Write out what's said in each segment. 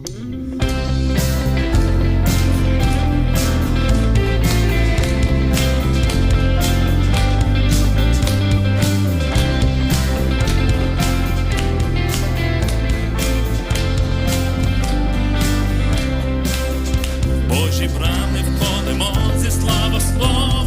Божі брами входимо, зі слава слово.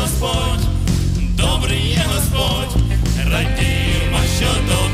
Господь, добрий є Господь, радімо щодо.